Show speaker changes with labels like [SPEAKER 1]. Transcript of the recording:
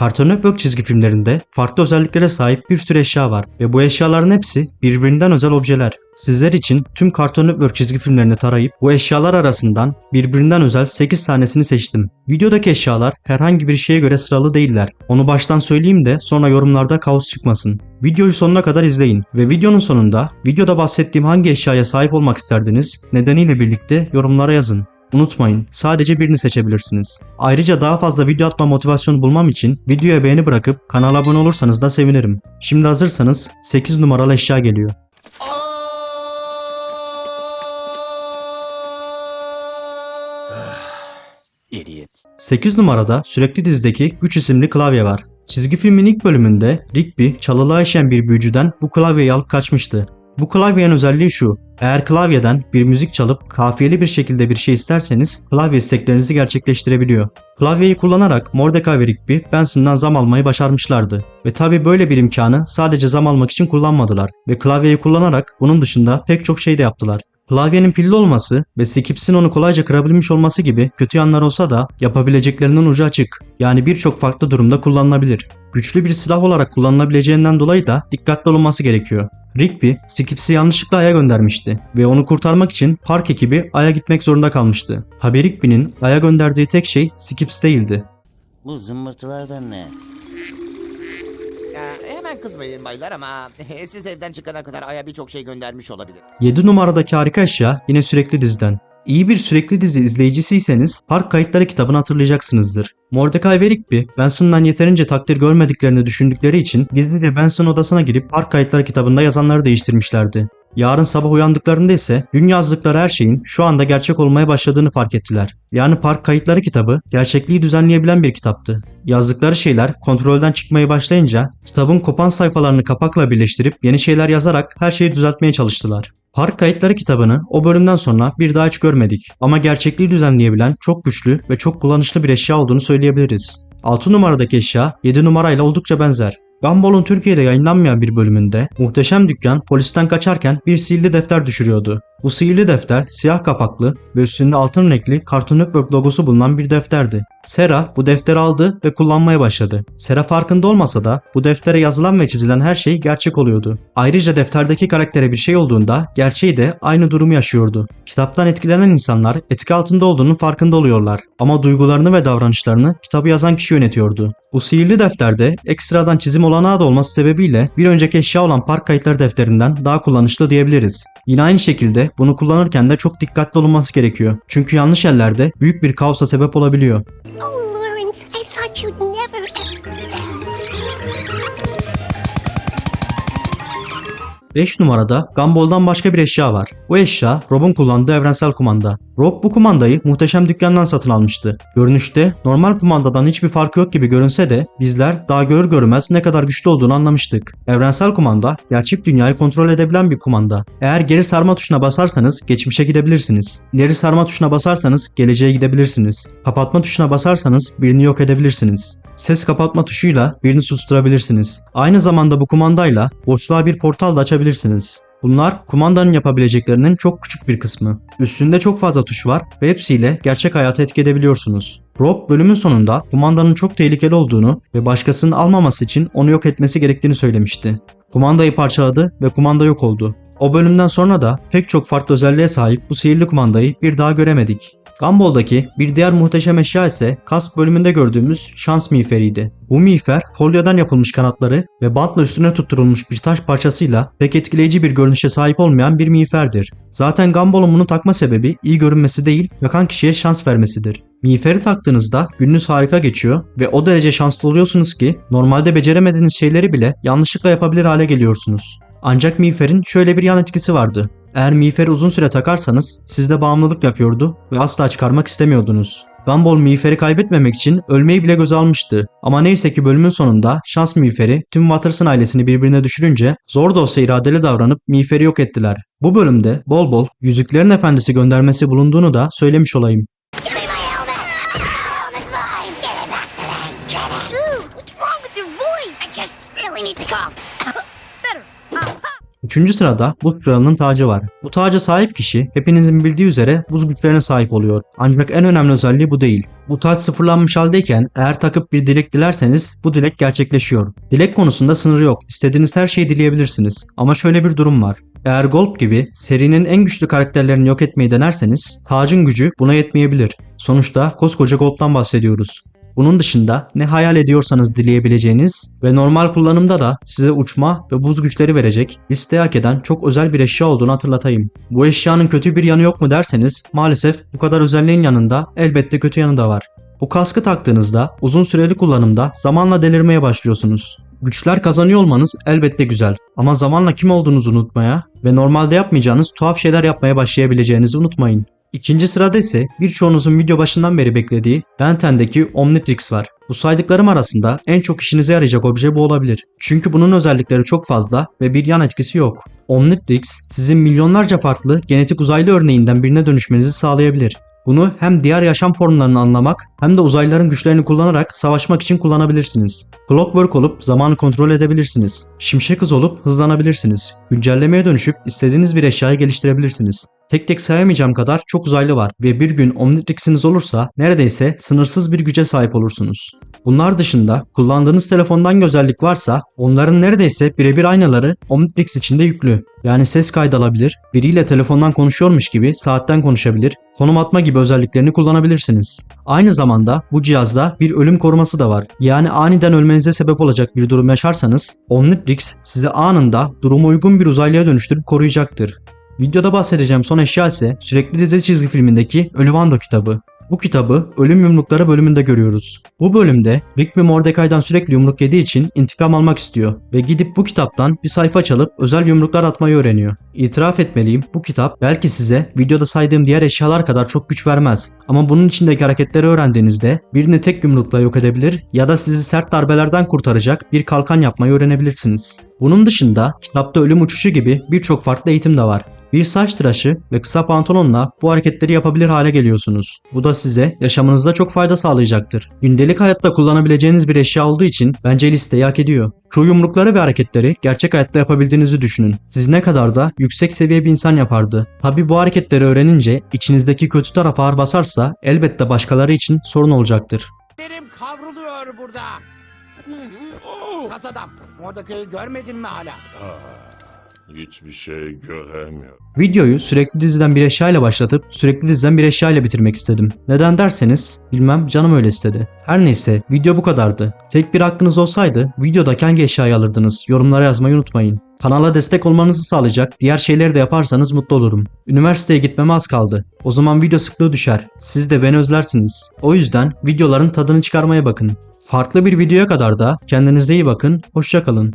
[SPEAKER 1] Cartoon Network çizgi filmlerinde farklı özelliklere sahip bir sürü eşya var ve bu eşyaların hepsi birbirinden özel objeler. Sizler için tüm Cartoon Network çizgi filmlerini tarayıp bu eşyalar arasından birbirinden özel 8 tanesini seçtim. Videodaki eşyalar herhangi bir şeye göre sıralı değiller. Onu baştan söyleyeyim de sonra yorumlarda kaos çıkmasın. Videoyu sonuna kadar izleyin ve videonun sonunda videoda bahsettiğim hangi eşyaya sahip olmak isterdiniz nedeniyle birlikte yorumlara yazın. Unutmayın sadece birini seçebilirsiniz. Ayrıca daha fazla video atma motivasyonu bulmam için videoya beğeni bırakıp kanala abone olursanız da sevinirim. Şimdi hazırsanız 8 numaralı eşya geliyor.
[SPEAKER 2] Idiot.
[SPEAKER 1] 8 numarada sürekli dizideki Güç isimli klavye var. Çizgi filmin ilk bölümünde Rigby çalılığa yaşayan bir büyücüden bu klavyeyi alıp kaçmıştı. Bu klavyenin özelliği şu. Eğer klavyeden bir müzik çalıp kafiyeli bir şekilde bir şey isterseniz klavye isteklerinizi gerçekleştirebiliyor. Klavyeyi kullanarak Mordecai ve Rigby Benson'dan zam almayı başarmışlardı. Ve tabi böyle bir imkanı sadece zam almak için kullanmadılar ve klavyeyi kullanarak bunun dışında pek çok şey de yaptılar. Klavyenin pilli olması ve Skips'in onu kolayca kırabilmiş olması gibi kötü yanlar olsa da yapabileceklerinin ucu açık. Yani birçok farklı durumda kullanılabilir. Güçlü bir silah olarak kullanılabileceğinden dolayı da dikkatli olunması gerekiyor. Rigby, Skips'i yanlışlıkla Ay'a göndermişti ve onu kurtarmak için park ekibi Ay'a gitmek zorunda kalmıştı. Tabi Rigby'nin Ay'a gönderdiği tek şey Skips değildi.
[SPEAKER 2] Bu zımbırtılardan ne?
[SPEAKER 3] Ya, hemen kızmayın baylar ama siz evden çıkana kadar Ay'a birçok şey göndermiş olabilir.
[SPEAKER 1] 7 numaradaki harika eşya yine sürekli diziden. İyi bir sürekli dizi izleyicisiyseniz Park Kayıtları kitabını hatırlayacaksınızdır. Mordecai ve Rigby, Benson'dan yeterince takdir görmediklerini düşündükleri için gizlice Benson odasına girip Park Kayıtları kitabında yazanları değiştirmişlerdi. Yarın sabah uyandıklarında ise dün yazdıkları her şeyin şu anda gerçek olmaya başladığını fark ettiler. Yani Park Kayıtları kitabı gerçekliği düzenleyebilen bir kitaptı. Yazdıkları şeyler kontrolden çıkmaya başlayınca kitabın kopan sayfalarını kapakla birleştirip yeni şeyler yazarak her şeyi düzeltmeye çalıştılar. Park Kayıtları kitabını o bölümden sonra bir daha hiç görmedik ama gerçekliği düzenleyebilen çok güçlü ve çok kullanışlı bir eşya olduğunu söyleyebiliriz. 6 numaradaki eşya 7 numarayla oldukça benzer. Gumball'un Türkiye'de yayınlanmayan bir bölümünde muhteşem dükkan polisten kaçarken bir sihirli defter düşürüyordu. Bu sihirli defter siyah kapaklı ve üstünde altın renkli Cartoon Network logosu bulunan bir defterdi. Sera bu defteri aldı ve kullanmaya başladı. Sera farkında olmasa da bu deftere yazılan ve çizilen her şey gerçek oluyordu. Ayrıca defterdeki karaktere bir şey olduğunda gerçeği de aynı durumu yaşıyordu. Kitaptan etkilenen insanlar etki altında olduğunun farkında oluyorlar. Ama duygularını ve davranışlarını kitabı yazan kişi yönetiyordu. Bu sihirli defterde ekstradan çizim olanağı da olması sebebiyle bir önceki eşya olan park kayıtları defterinden daha kullanışlı diyebiliriz. Yine aynı şekilde bunu kullanırken de çok dikkatli olunması gerekiyor. Çünkü yanlış yerlerde büyük bir kaosa sebep olabiliyor.
[SPEAKER 4] Oh, Lawrence, I
[SPEAKER 1] 5 numarada Gumball'dan başka bir eşya var. Bu eşya Rob'un kullandığı evrensel kumanda. Rob bu kumandayı muhteşem dükkandan satın almıştı. Görünüşte normal kumandadan hiçbir farkı yok gibi görünse de bizler daha görür görmez ne kadar güçlü olduğunu anlamıştık. Evrensel kumanda gerçek dünyayı kontrol edebilen bir kumanda. Eğer geri sarma tuşuna basarsanız geçmişe gidebilirsiniz. İleri sarma tuşuna basarsanız geleceğe gidebilirsiniz. Kapatma tuşuna basarsanız birini yok edebilirsiniz. Ses kapatma tuşuyla birini susturabilirsiniz. Aynı zamanda bu kumandayla boşluğa bir portal da açabilirsiniz. Bunlar kumandanın yapabileceklerinin çok küçük bir kısmı. Üstünde çok fazla tuş var ve hepsiyle gerçek hayata etki edebiliyorsunuz. Rob bölümün sonunda kumandanın çok tehlikeli olduğunu ve başkasının almaması için onu yok etmesi gerektiğini söylemişti. Kumandayı parçaladı ve kumanda yok oldu. O bölümden sonra da pek çok farklı özelliğe sahip bu sihirli kumandayı bir daha göremedik. Gumball'daki bir diğer muhteşem eşya ise kask bölümünde gördüğümüz şans miğferiydi. Bu miğfer folyodan yapılmış kanatları ve bantla üstüne tutturulmuş bir taş parçasıyla pek etkileyici bir görünüşe sahip olmayan bir miğferdir. Zaten Gumball'un bunu takma sebebi iyi görünmesi değil, yakan kişiye şans vermesidir. Miğferi taktığınızda gününüz harika geçiyor ve o derece şanslı oluyorsunuz ki normalde beceremediğiniz şeyleri bile yanlışlıkla yapabilir hale geliyorsunuz. Ancak miğferin şöyle bir yan etkisi vardı. Eğer miğferi uzun süre takarsanız sizde bağımlılık yapıyordu ve asla çıkarmak istemiyordunuz. Gumball miğferi kaybetmemek için ölmeyi bile göze almıştı. Ama neyse ki bölümün sonunda şans miğferi tüm Watterson ailesini birbirine düşürünce zor da olsa iradeli davranıp miğferi yok ettiler. Bu bölümde bol bol Yüzüklerin Efendisi göndermesi bulunduğunu da söylemiş olayım.
[SPEAKER 4] Dude, what's wrong with your voice? I just really need to cough.
[SPEAKER 1] Üçüncü sırada Buz Kralı'nın tacı var. Bu taca sahip kişi hepinizin bildiği üzere buz güçlerine sahip oluyor. Ancak en önemli özelliği bu değil. Bu taç sıfırlanmış haldeyken eğer takıp bir dilek dilerseniz bu dilek gerçekleşiyor. Dilek konusunda sınırı yok. İstediğiniz her şeyi dileyebilirsiniz. Ama şöyle bir durum var. Eğer Gold gibi serinin en güçlü karakterlerini yok etmeyi denerseniz tacın gücü buna yetmeyebilir. Sonuçta koskoca Gold'dan bahsediyoruz. Bunun dışında ne hayal ediyorsanız dileyebileceğiniz ve normal kullanımda da size uçma ve buz güçleri verecek listeye hak eden çok özel bir eşya olduğunu hatırlatayım. Bu eşyanın kötü bir yanı yok mu derseniz maalesef bu kadar özelliğin yanında elbette kötü yanı da var. Bu kaskı taktığınızda uzun süreli kullanımda zamanla delirmeye başlıyorsunuz. Güçler kazanıyor olmanız elbette güzel ama zamanla kim olduğunuzu unutmaya ve normalde yapmayacağınız tuhaf şeyler yapmaya başlayabileceğinizi unutmayın. İkinci sırada ise birçoğunuzun video başından beri beklediği Ben 10'deki Omnitrix var. Bu saydıklarım arasında en çok işinize yarayacak obje bu olabilir. Çünkü bunun özellikleri çok fazla ve bir yan etkisi yok. Omnitrix sizin milyonlarca farklı genetik uzaylı örneğinden birine dönüşmenizi sağlayabilir. Bunu hem diğer yaşam formlarını anlamak hem de uzaylıların güçlerini kullanarak savaşmak için kullanabilirsiniz. Clockwork olup zamanı kontrol edebilirsiniz. Şimşek hız olup hızlanabilirsiniz. Güncellemeye dönüşüp istediğiniz bir eşyayı geliştirebilirsiniz. Tek tek sayamayacağım kadar çok uzaylı var ve bir gün Omnitrix'iniz olursa neredeyse sınırsız bir güce sahip olursunuz. Bunlar dışında kullandığınız telefondan özellik varsa onların neredeyse birebir aynaları Omnitrix içinde yüklü. Yani ses kaydı alabilir, biriyle telefondan konuşuyormuş gibi saatten konuşabilir, konum atma gibi özelliklerini kullanabilirsiniz. Aynı zamanda bu cihazda bir ölüm koruması da var. Yani aniden ölmenize sebep olacak bir durum yaşarsanız Omnitrix sizi anında duruma uygun bir uzaylıya dönüştürüp koruyacaktır. Videoda bahsedeceğim son eşya ise sürekli dizi çizgi filmindeki Ölüvando kitabı. Bu kitabı Ölüm Yumrukları bölümünde görüyoruz. Bu bölümde ve Mordecai'dan sürekli yumruk yediği için intikam almak istiyor ve gidip bu kitaptan bir sayfa çalıp özel yumruklar atmayı öğreniyor. İtiraf etmeliyim bu kitap belki size videoda saydığım diğer eşyalar kadar çok güç vermez ama bunun içindeki hareketleri öğrendiğinizde birini tek yumrukla yok edebilir ya da sizi sert darbelerden kurtaracak bir kalkan yapmayı öğrenebilirsiniz. Bunun dışında kitapta ölüm uçuşu gibi birçok farklı eğitim de var. Bir saç tıraşı ve kısa pantolonla bu hareketleri yapabilir hale geliyorsunuz. Bu da size yaşamınızda çok fayda sağlayacaktır. Gündelik hayatta kullanabileceğiniz bir eşya olduğu için bence listeyi hak ediyor. Şu yumrukları ve hareketleri gerçek hayatta yapabildiğinizi düşünün. Siz ne kadar da yüksek seviye bir insan yapardı. Tabi bu hareketleri öğrenince içinizdeki kötü taraf ağır basarsa elbette başkaları için sorun olacaktır.
[SPEAKER 3] Benim kavruluyor burada. Oo, Kas adam. Oradaki görmedin mi hala?
[SPEAKER 5] Hiçbir şey göremiyorum.
[SPEAKER 1] Videoyu sürekli diziden bir eşya ile başlatıp sürekli diziden bir eşya ile bitirmek istedim. Neden derseniz bilmem canım öyle istedi. Her neyse video bu kadardı. Tek bir hakkınız olsaydı videodaki hangi eşyayı alırdınız yorumlara yazmayı unutmayın. Kanala destek olmanızı sağlayacak diğer şeyleri de yaparsanız mutlu olurum. Üniversiteye gitmeme az kaldı. O zaman video sıklığı düşer. Siz de beni özlersiniz. O yüzden videoların tadını çıkarmaya bakın. Farklı bir videoya kadar da kendinize iyi bakın. Hoşçakalın.